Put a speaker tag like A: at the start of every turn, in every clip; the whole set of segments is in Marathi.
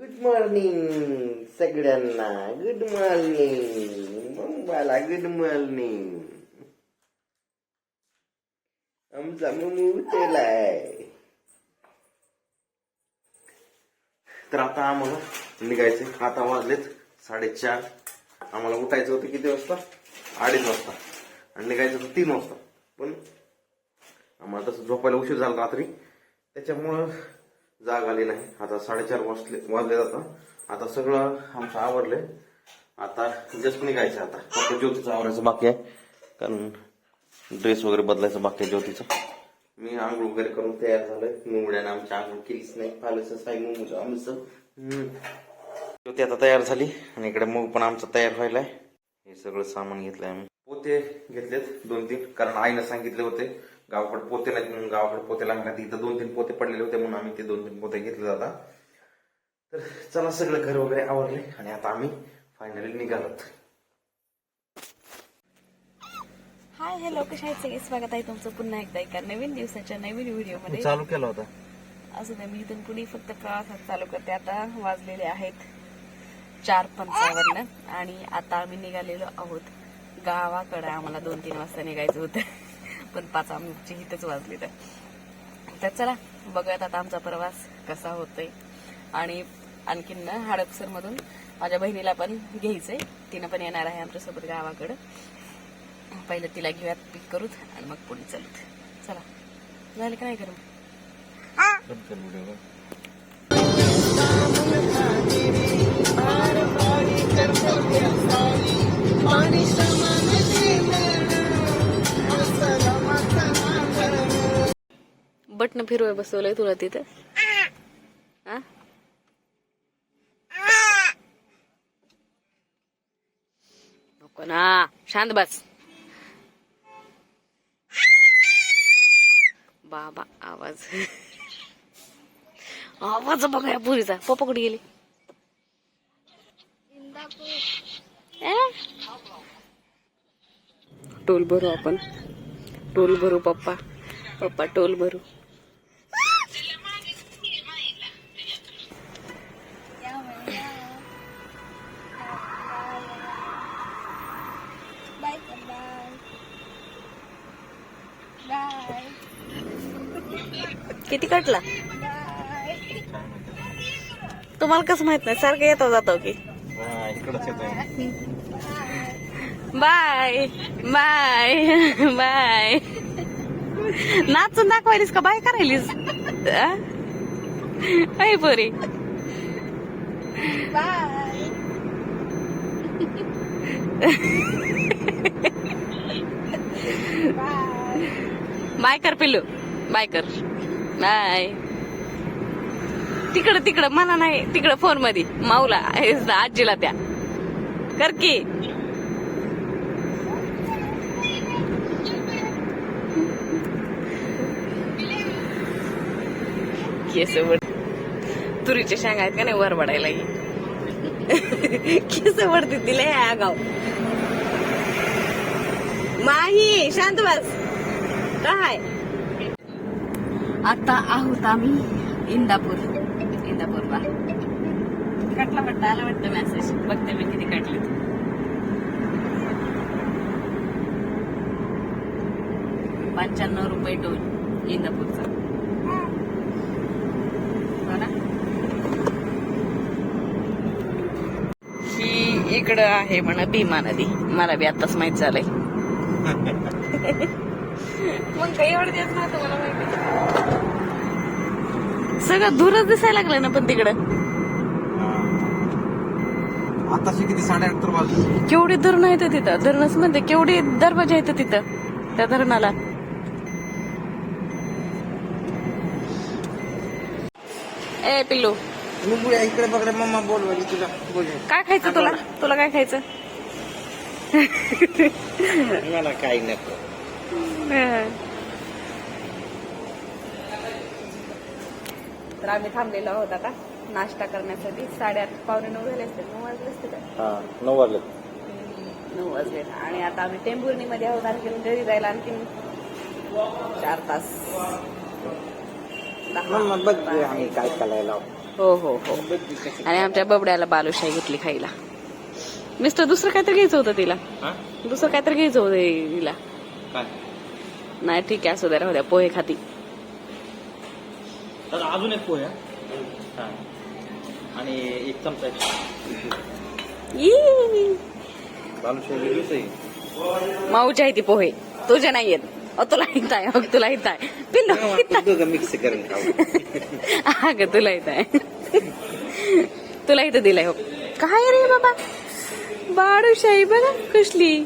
A: गुड मॉर्निंग सगळ्यांना गुड मॉर्निंग मम्माला गुड मॉर्निंग आमचा मम्मी उठेलाय तर आता आम्हाला निघायचे. आता वाजलेत साडेचार. आम्हाला उठायचं होतं किती वाजता? अडीच वाजता. आणि निघायचं होतं तीन वाजता. पण आम्हाला तसं झोपायला उशीर झाला रात्री. त्याच्यामुळं जाग आली नाही. आता साडेचार वाजले वाजले जातं आता सगळं आमचं आवरले आता जस्ट निघायचं आता. फक्त ज्योतीचं आवरायचं बाकी आहे. कारण ड्रेस वगैरे बदलायचं बाकी आहे ज्योतीचं. मी आंघोळ वगैरे करून तयार झालोय. मुंबड्याने आमची आंघोळ केलीच नाही. पाहिलं साई मुंबईचं आम्ही ज्योती आता तयार झाली. आणि इकडे मूग पण आमचं तयार व्हायला हे सगळं सामान घेतलंय आम्ही. पोते घेतलेत दोन तीन कारण आईनं सांगितले होते. गावाकडे पोते नाहीत म्हणून गावाकडे पोते लागणार इथं दोन तीन पोते पडलेले होते म्हणून आम्ही ते दोन तीन पोते घेतले जाता. तर चला सगळं घर वगैरे आवरले आणि आता आम्ही फायनली निघालोत.
B: हाय हॅलो कशा आहेत सगळे स्वागत आहे तुमचं पुन्हा एकदा एका नवीन दिवसाच्या नवीन व्हिडिओमध्ये.
A: चालू केला होता.
B: असं नाही मी इथून पुढे फक्त प्रवासात चालू करते. आता वाजलेले आहेत चार पंचावन्न आणि आता आम्ही निघालेलो आहोत गावाकडे. आम्हाला दोन तीन वाजता निघायचं होतं. पण पाच आमची इथंच वाजली तर. तर चला बघूयात आता आमचा प्रवास कसा होतोय. आणि आणखीन ना हडपसर मधून माझ्या बहिणीला पण घ्यायचंय. तिनं पण येणार आहे आमच्यासोबत गावाकडं. पहिलं तिला घेऊयात पिक करूत आणि मग पुढे चालूत. चला. झालं का नाही करू बटन फिरवाय बसवलंय तुला तिथं. हा? नको ना. शांत बस. बाबा आवाज. आवाज बघा या पुरीचा. पप्पा कुठे गेली? टोल भरू आपण. टोल भरू पप्पा. पप्पा टोल भरू. किती कटला? तुम्हाला कसं माहीत नाही सारखं येतो जातो की. Bye bye bye. नाचून दाखवायलीस का? बाय करायलीस? ऐ पोरी. बाय कर पिल्लू. बाय कर. बाय तिकडं तिकडं मला नाही तिकडं फोनमध्ये माऊला हे आजीला त्या कर की. केस वड तुरीच्या शेंगा आहेत का नाही वर वडायला केस वडते तिला या गाव. माही शांत बस. काय आता आहोत आम्ही इंदापूर. इंदापूरला कटला वाटतं आला वाटतं मेसेज बघते मी किती कटले पंच्याण्णव रुपये टोल इंदापूरचा. हो ना? ही इकडं आहे म्हणा भीमा नदी. मला बी आताच माहीत झालंय. मग काही एवढं दिवस नव्हतं मला माहिती. सगळं दूरच दिसायला लागलं ना पण तिकडं.
A: आताशी किती? साडेआठ तर वाजले.
B: केवढी धरण आहेत तिथं. धरणच म्हणते केवढी दरवाजा आहेत तिथं त्या धरणाला. ए पिल्लू.
A: इकडे बघ मम्मा बोलवायची तुला. बोल
B: काय खायचं तुला? तुला काय खायचं?
A: मला काही नको.
B: तर आम्ही थांबलेलो आहोत आता नाश्ता करण्यासाठी. साडेआठ पावणे नऊ झाले असते नऊ वाजले असते का?
A: हा नऊ वाजले.
B: नऊ वाजले. आणि आता आम्ही टेंभुर्णीमध्ये आहोत. आणखीन घरी जायला आणखीन चार तास.
A: काय करायला.
B: हो हो हो. आणि आमच्या बबड्याला बालुशाही घेतली खायला. मिस्टर दुसरं काहीतरी घ्यायचं होतं तिला? दुसरं काहीतरी घ्यायचं होतं तिला.
A: काय?
B: नाही ठीक आहे असू द्या राहू द्या. पोहे खाती.
C: तर अजून एक पोहे. हा. आणि एक चमचा
A: वेगळीच आहे
B: माऊची आहे ती पोहे. तुझ्या नाही येत. तुला येत आहे अग तुला येत आहे. पिल्लू
A: मिक्स करून खाऊ.
B: अगं तुला येत आहे. तुला इथं दिलंय हो. काय रे बाबा? बाडूशाही बघा कसली.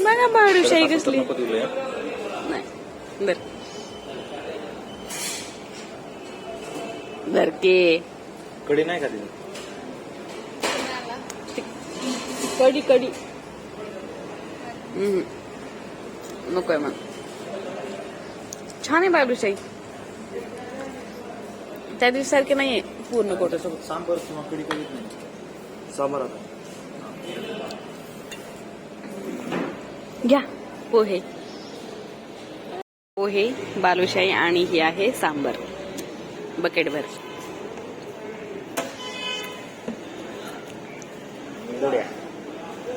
B: बघा बाडूशाही कसली. बर. बर के
A: कडी नाही का दिली
B: कडी कडी हम्म. नकोय मग. छान आहे बाबूशाही त्या दिवशी सारखे नाहीये पूर्ण कोटं सोबत
C: सांबर किंवा कधीच नाही.
A: समोर आता.
B: घ्या. पोहे. पोहे बालुशाही आणि ही आहे सांबर. बकेटभर.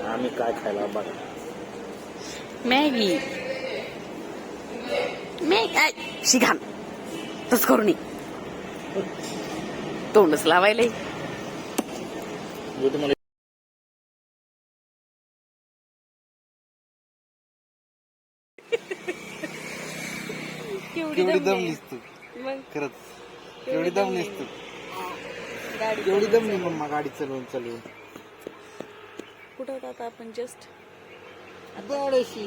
C: आम्ही काय खायला बघा.
B: मॅगी. मॅग शिघान तस करू नये. तोंडच लावायला.
C: तुम्हाला
B: केवढी
D: दमलीस तू.
B: मग?
D: खरंच. एवढी दमलीस तू
B: गाडी
D: एवढी दमली मम्मा गाडी चालवून चालवून.
B: कुठं होता आता आपण जस्ट बारशे.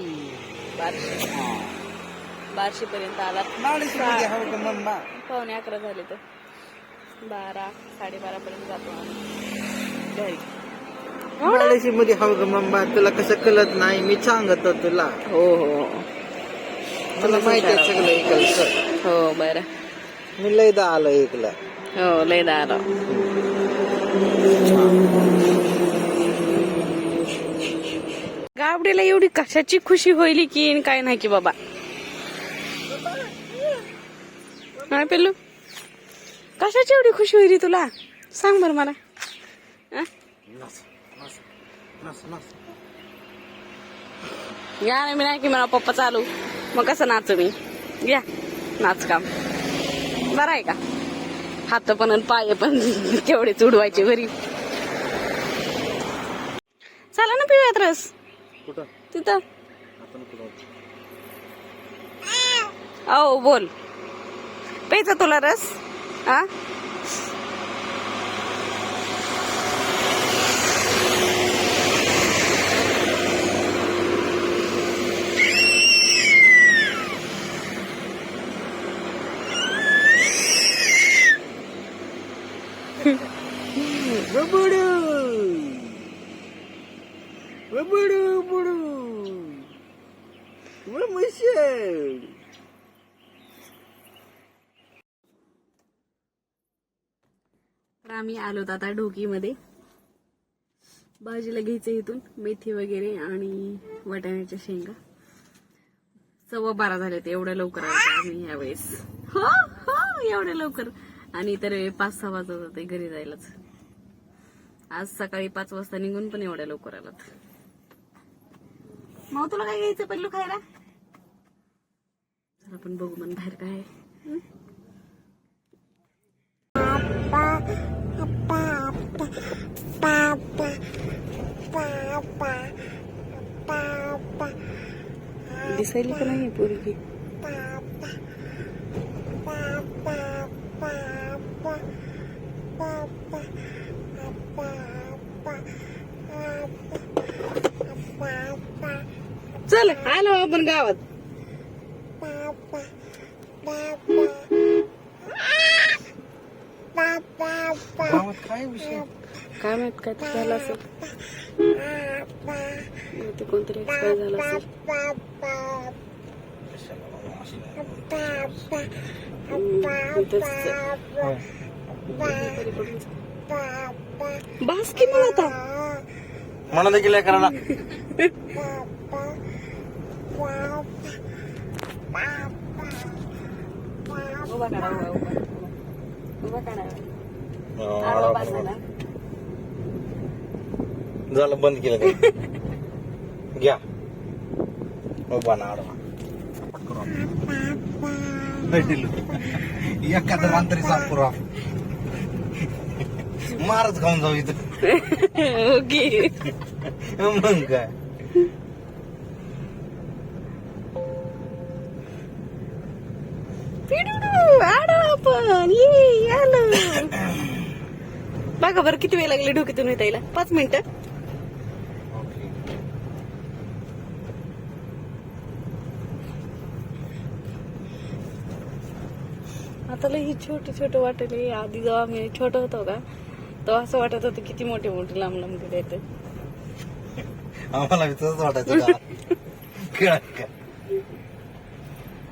B: बारशे. पर्यंत आला
D: बाळशी मध्ये हवं का मम्मा
B: पावणे अकरा झाले तर. बारा साडेबारा पर्यंत जातो आम्ही. घरी.
D: मध्ये हवं का मम्मा तुला कसं कळत नाही? मी सांगतो तुला.
B: हो हो.
D: मला माहिती आहे सगळं
B: हो बरं.
D: मी लयदा आलो एकला
B: हो लय आलो गावडीला एवढी कशाची खुशी होईल की काय नाही की बाबा. काय पेलू कशाची एवढी खुशी होईल तुला? सांग बरं मला. या ना मी नाही की मला पप्पा चालू. मग कसं नाचू मी? घ्या नाच काम. बरं आहे का? हात पण आणि पाय पण केवढे चुडवायचे घरी. चला ना पिऊयात रस. तिथं. ओ बोल. प्यायचा तुला रस? हा तर आम्ही आलो आता ढोकीमध्ये. भाजीला घ्यायचं इथून मेथी वगैरे आणि वाटाण्याच्या शेंगा. सव्वा बारा झाले ते एवढ्या लवकर आम्ही यावेळेस. हो हो एवढ्या लवकर. आणि तर पाच सहा वाजत होते घरी जायलाच. आज सकाळी पाच वाजता निघून पण एवढ्या लवकर आलात. मग तुला काय घ्यायचं पल्लू खायला? चला आपण बघू मन बाहेर काय दिसायली का नाही पोरगी. चल आलो आपण गावात.
D: गावात काय विषय?
B: काय माहीत काय ते झालं असेल. ते कोणतरी एक्सपायर झालं असेल. बास की मग आता.
A: म्हणा देखील करायला.
B: उभा करा उभा उभा उभा करा आडवा बास झाला.
A: बंद केलं ते घ्या. ना आडवा. एखादं रात्री साफ करू आपण. मारच खाऊन जाऊ इथं.
B: ओके.
A: मग काय?
B: आपण ये आलं. बघा बरं किती वेळ लागले डोक्यातून येता येईल पाच मिनिटं. आता ही छोटे छोटे वाटले आधी जेव्हा आम्ही छोट होतो का तेव्हा असं वाटत होतं किती मोठे मोठे लांब लांब गेले येते
A: आम्हाला तसंच वाटायचं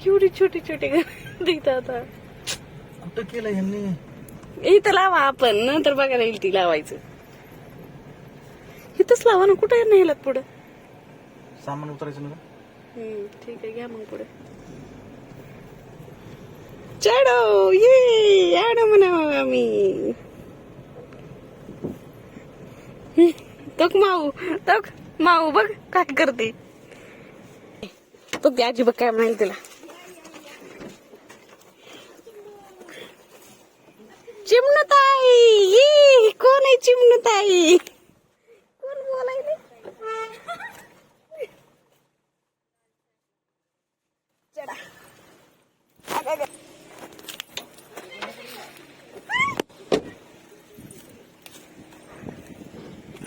B: केवढी छोटी छोटी घर दिसतात आता.
A: कुठं केलं यांनी
B: इथं लावा आपण नंतर बघायला येईल ती लावायचं. इथंच लावा ना कुठं नाही येईल पुढं?
A: सामान उतरायचं ना?
B: हम्म, ठीक आहे घ्या मग पुढे. चढो ये आडो म्हणा आम्ही. तक माऊ तक माऊ बघ काय करते. बघ ती आजी बघ काय म्हणाल तिला. चिमणताई! ये कोण आहे चिमणताई? कोण बोलाय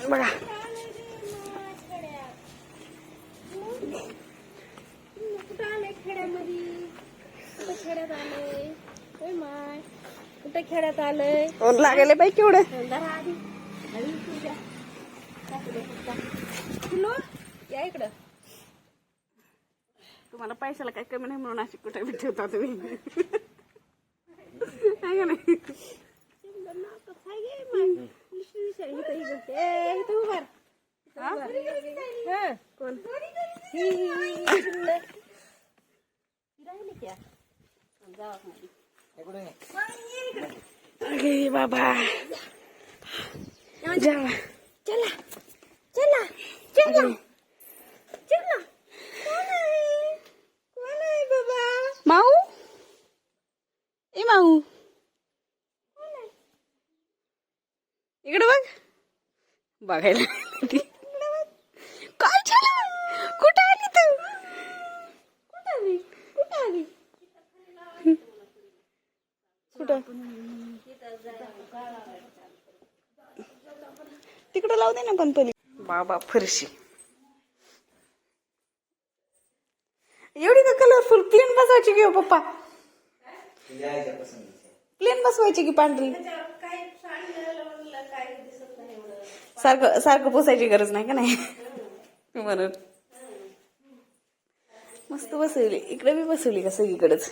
B: बघा
E: कुठे खेड्यात आलंय
B: कोण लागले बाई केवढं
E: किलो या इकडं
B: तुम्हाला पैशाला काय कमी नाही म्हणून अशी कुठे बी ठेवता तुम्ही आहे का नाही
E: ए, इथं उभा राहा.
B: हा?
E: हं.
B: कोण
E: ही, ही, ही, ही, चिमणं. ही राहिली क्या? जावा खाली.
B: अगे बाबा जावा
E: चला चला चला चला कोण आहे कोण आहे बाबा
B: माऊ ए माऊ इकडे बघ बघायला ती. काय झालं कुठं आली तू
E: कुठं आली कुठं आली
B: कुठं तिकडं लावू दे ना पण पली बाबा फरशी. एवढी का कलरफुल प्लेन बसवायची की हो पप्पा? प्लेन बसवायची की पांढरी? सारखं सारखं पुसायची गरज नाही का नाही? म्हणून. मस्त बसवली. इकडे बी बसवली का सगळीकडेच?